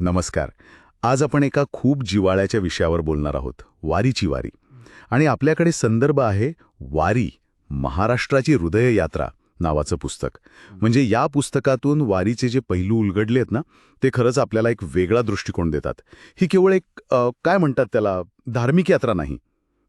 नमस्कार. आज आपण एका खूप जिवाळ्याच्या विषयावर बोलणार आहोत वारीची वारी. आणि आपल्याकडे संदर्भ आहे वारी महाराष्ट्राची हृदय यात्रा नावाचं पुस्तक. म्हणजे या पुस्तकातून वारीचे जे पैलू उलगडलेत ना ते खरंच आपल्याला एक वेगळा दृष्टिकोन देतात. ही केवळ एक काय म्हणतात त्याला धार्मिक यात्रा नाही.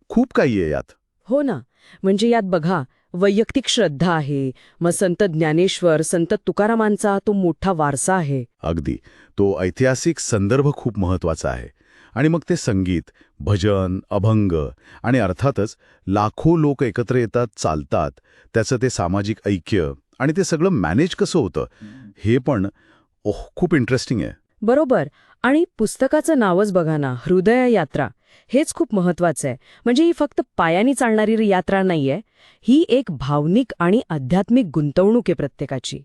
खूप काही आहे यात. हो ना. म्हणजे यात बघा वैयक्तिक श्रद्धा आहे. मग संत ज्ञानेश्वर संत तुकारामांचा तो मोठा वारसा आहे. अगदी. तो ऐतिहासिक संदर्भ खूप महत्त्वाचा आहे. आणि मग ते संगीत भजन अभंग आणि अर्थातच लाखो लोक एकत्र येतात चालतात. त्याचं ते सामाजिक ऐक्य आणि ते सगळं मॅनेज कसं होतं हे पण ओह खूप इंटरेस्टिंग आहे. बरोबर. आणि पुस्तकाचं नावच बघा ना हृदय यात्रा. हेच खूप महत्वाचं आहे. म्हणजे ही फक्त पायानी चालणारी यात्रा नाहीये ही एक भावनिक आणि आध्यात्मिक गुंतवणूक आहे प्रत्येकाची.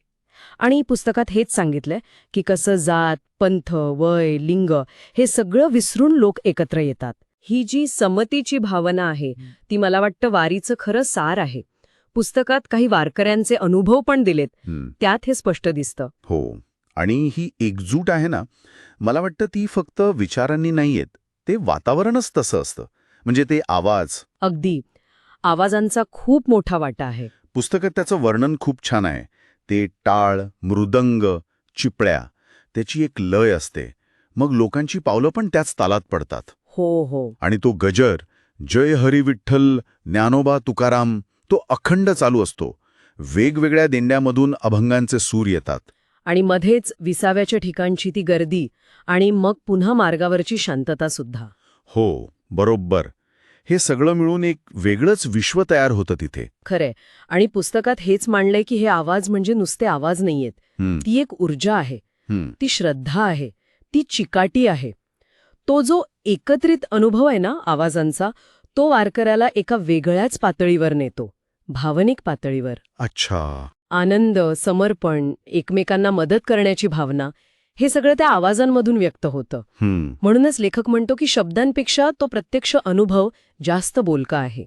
आणि पुस्तकात हेच सांगितलंय की कसं जात पंथ वय लिंग हे सगळं विसरून लोक एकत्र येतात. ही जी समतीची भावना आहे ती मला वाटतं वारीचं खरं सार आहे. पुस्तकात काही वारकऱ्यांचे अनुभव पण दिलेत. त्यात हे स्पष्ट दिसतं. हो. आणि ही एकजूट आहे ना मला वाटतं ती फक्त विचारांनी नाही येत ते वातावरणच तसं असतं. म्हणजे ते आवाज. अगदी. आवाजांचा खूप मोठा वाटा आहे. पुस्तकात त्याचं वर्णन खूप छान आहे. ते टाळ मृदंग चिपळ्या त्याची एक लय असते. मग लोकांची पावलं पण त्याच तालात पडतात. हो हो. आणि तो गजर जय हरी विठ्ठल ज्ञानोबा तुकाराम तो अखंड चालू असतो. वेगवेगळ्या दिंड्यामधून अभंगांचे सूर येतात. आणि मध्येच विसाव्याच्या ठिकाणची ती गर्दी आणि मग पुन्हा मार्गावरची शांतता सुद्धा. हो बरोबर. हे सगळं मिळून एक वेगळंच विश्व तयार होतं तिथे. खरंय. आणि पुस्तकात हेच मांडलंय की हे आवाज म्हणजे नुसते आवाज नाहीयेत. ती एक ऊर्जा आहे. ती श्रद्धा आहे. ती चिकाटी आहे. तो जो एकत्रित अनुभव आहे ना आवाजांचा तो वारकऱ्याला एका वेगळ्याच पातळीवर नेतो. भावनिक पातळीवर. अच्छा. आनंद समर्पण एकमेकांना मदत करण्याची भावना हे सगळं त्या आवाजांमधून व्यक्त होतं. हं, म्हणूनच लेखक म्हणतो की शब्दांपेक्षा तो प्रत्यक्ष अनुभव जास्त बोलका आहे.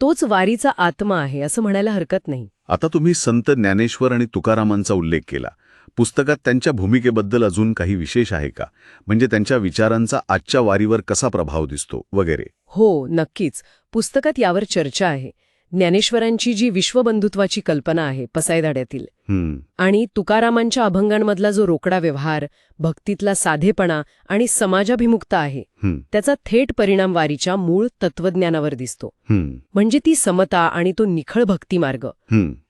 तोच वारीचा आत्मा आहे असं म्हणायला हरकत नाही. आता तुम्ही संत ज्ञानेश्वर आणि तुकारामांचा उल्लेख केला. पुस्तकात त्यांच्या भूमिकेबद्दल अजून काही विशेष आहे का? म्हणजे त्यांच्या विचारांचा आजच्या वारीवर कसा प्रभाव दिसतो? वगैरे. हो नक्कीच. पुस्तकात यावर चर्चा आहे. ज्ञानेश्वरांची जी विश्वबंधुत्वाची कल्पना आहे पसायदाड्यातील आणि तुकारामांच्या अभंगांमधला जो रोकडा व्यवहार भक्तीतला साधेपणा आणि समाजाभिमुखता आहे त्याचा थेट परिणाम वारीच्या मूळ तत्वज्ञानावर दिसतो. म्हणजे ती समता आणि तो निखळ भक्तिमार्ग.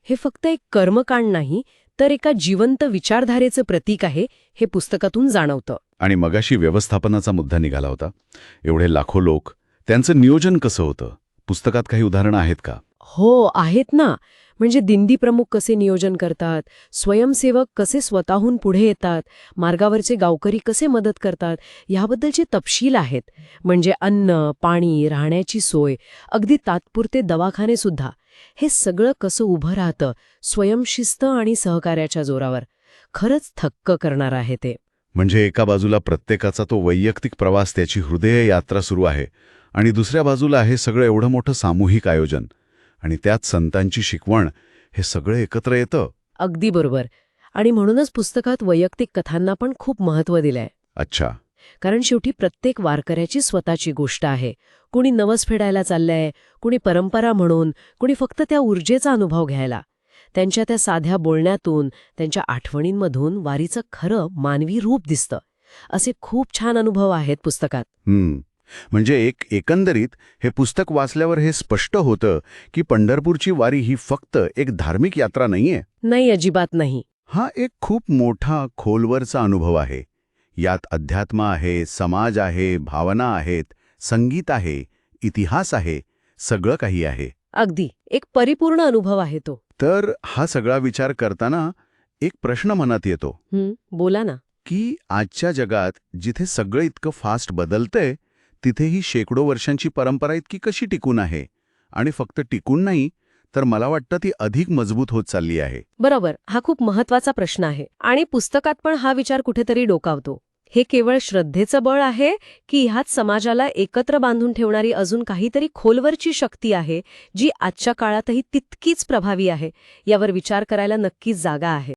हे फक्त एक कर्मकांड नाही तर एका जिवंत विचारधारेचं प्रतीक आहे हे पुस्तकातून जाणवतं. आणि मगाशी व्यवस्थापनाचा मुद्दा निघाला होता. एवढे लाखो लोक त्यांचं नियोजन कसं होतं? पुस्तकात काही उदाहरणं आहेत का? हो आहेत ना. म्हणजे दिंडी प्रमुख कसे नियोजन करतात? स्वयंसेवक कसे स्वतःहून पुढे येतात? मार्गावरचे गावकरी कसे मदत करतात? याबद्दलचे तपशील आहेत. म्हणजे अन्न पाणी राहण्याची सोय अगदी तात्पुरते दवाखाने सुद्धा. हे सगळं कसं उभं राहतं? स्वयंशिस्त आणि सहकार्याच्या जोरावर. खरंच थक्क करणार आहे ते. म्हणजे एका बाजूला प्रत्येकाचा तो वैयक्तिक प्रवास त्याची हृदय यात्रा सुरू आहे आणि दुसऱ्या बाजूला आहे सगळं एवढं मोठं सामूहिक आयोजन. आणि त्यात संतांची शिकवण हे सगळं एकत्र येतं. अगदी बरोबर. आणि म्हणूनच पुस्तकात वैयक्तिक कथांना पण खूप महत्त्व दिलंय. अच्छा. कारण शेवटी प्रत्येक वारकऱ्याची स्वतःची गोष्ट आहे. कुणी नवस फेडायला चाललंय कुणी परंपरा म्हणून कुणी फक्त त्या ऊर्जेचा अनुभव घ्यायला. त्यांच्या त्या साध्या बोलण्यातून त्यांच्या आठवणींमधून वारीचं खरं मानवी रूप दिसतं. असे खूप छान अनुभव आहेत पुस्तकात. म्हणजे एक एकंदरीत हे पुस्तक वाचल्यावर हे स्पष्ट होतं की पंढरपूरची वारी ही फक्त एक धार्मिक यात्रा नाहीये. नाही अजिबात नाही. हा एक खूप मोठा खोलवरचा अनुभव आहे. यात अध्यात्म आहे समाज आहे भावना आहेत संगीत आहे इतिहास आहे सगळं काही आहे. अगदी. एक परिपूर्ण अनुभव आहे तो. तर हा सगळा विचार करताना एक प्रश्न मनात येतो. बोला ना. की आजच्या जगात जिथे सगळं इतकं फास्ट बदलतंय तिथे ही शेकडो वर्षांची परंपरा इतकी कशी टिकून आहे? आणि फक्त टिकून नाही तर मला वाटतं ती अधिक मजबूत होत चालली आहे. बरोबर हा खूप महत्त्वाचा प्रश्न आहे. आणि पुस्तकात पण हा विचार कुठेतरी डोकावतो. हे केवळ श्रद्धेचं बळ आहे की ह्यात समाजाला एकत्र बांधून ठेवणारी अजून काहीतरी खोलवरची शक्ती आहे जी आजच्या काळातही तितकीच प्रभावी आहे यावर विचार करायला नक्कीच जागा आहे.